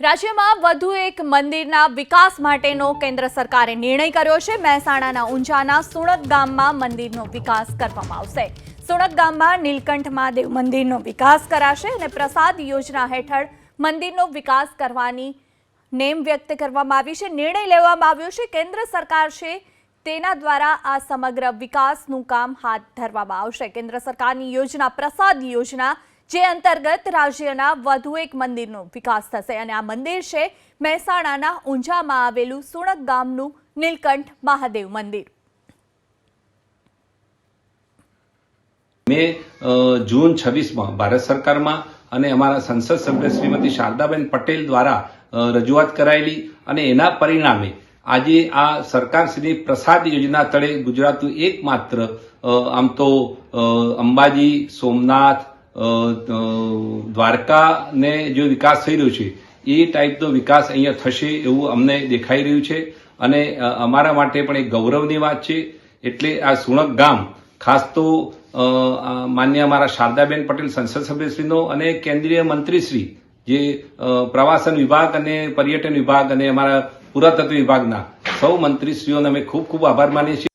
રાજ્યમાં વધુ એક મંદિરના વિકાસ માટેનો કેન્દ્ર સરકારે નિર્ણય કર્યો છે. મહેસાણાના ઊંઝાના સુણત ગામમાં મંદિરનો વિકાસ કરવામાં આવશે. સુણત ગામમાં નીલકંઠ મહાદેવ મંદિરનો વિકાસ કરાશે અને પ્રસાદ યોજના હેઠળ મંદિરનો વિકાસ કરવાની નેમ વ્યક્ત કરવામાં આવી છે. નિર્ણય લેવામાં આવ્યો છે. કેન્દ્ર સરકાર છે તેના દ્વારા આ સમગ્ર વિકાસનું કામ હાથ ધરવામાં આવશે. કેન્દ્ર સરકારની યોજના પ્રસાદ યોજના જે અંતર્ગત રાજ્યના વધુ એક મંદિરનો વિકાસ થશે અને આ મંદિર છે મહેસાણાના ઊંઝામાં આવેલું સુણક ગામનું નીલકંઠ મહાદેવ મંદિર. મેં જૂન છવ્વીસમાં ભારત સરકારમાં અને અમારા સંસદ સભ્ય શ્રીમતી શારદાબેન પટેલ દ્વારા રજૂઆત કરાયેલી અને એના પરિણામે આજે આ સરકારશ્રીની પ્રસાદ યોજના તળે ગુજરાતનું એકમાત્ર આમ તો અંબાજી, સોમનાથ દ્વારકાને જો વિકાસ થઈ રહ્યો છે, એ ટાઈપનો વિકાસ અહીંયા થશે એવું અમને દેખાઈ રહ્યું છે. અને અમારા માટે પણ એક ગૌરવની વાત છે. એટલે આ સુણક ગામ, ખાસ તો માન્ય અમારા શારદાબેન પટેલ સંસદ સભ્યશ્રીનો અને કેન્દ્રીય મંત્રીશ્રી, જે પ્રવાસન વિભાગ અને પર્યટન વિભાગ અને અમારા પુરાતત્વ વિભાગના સૌ મંત્રીશ્રીઓને અમે ખૂબ ખૂબ આભાર માનીએ છીએ.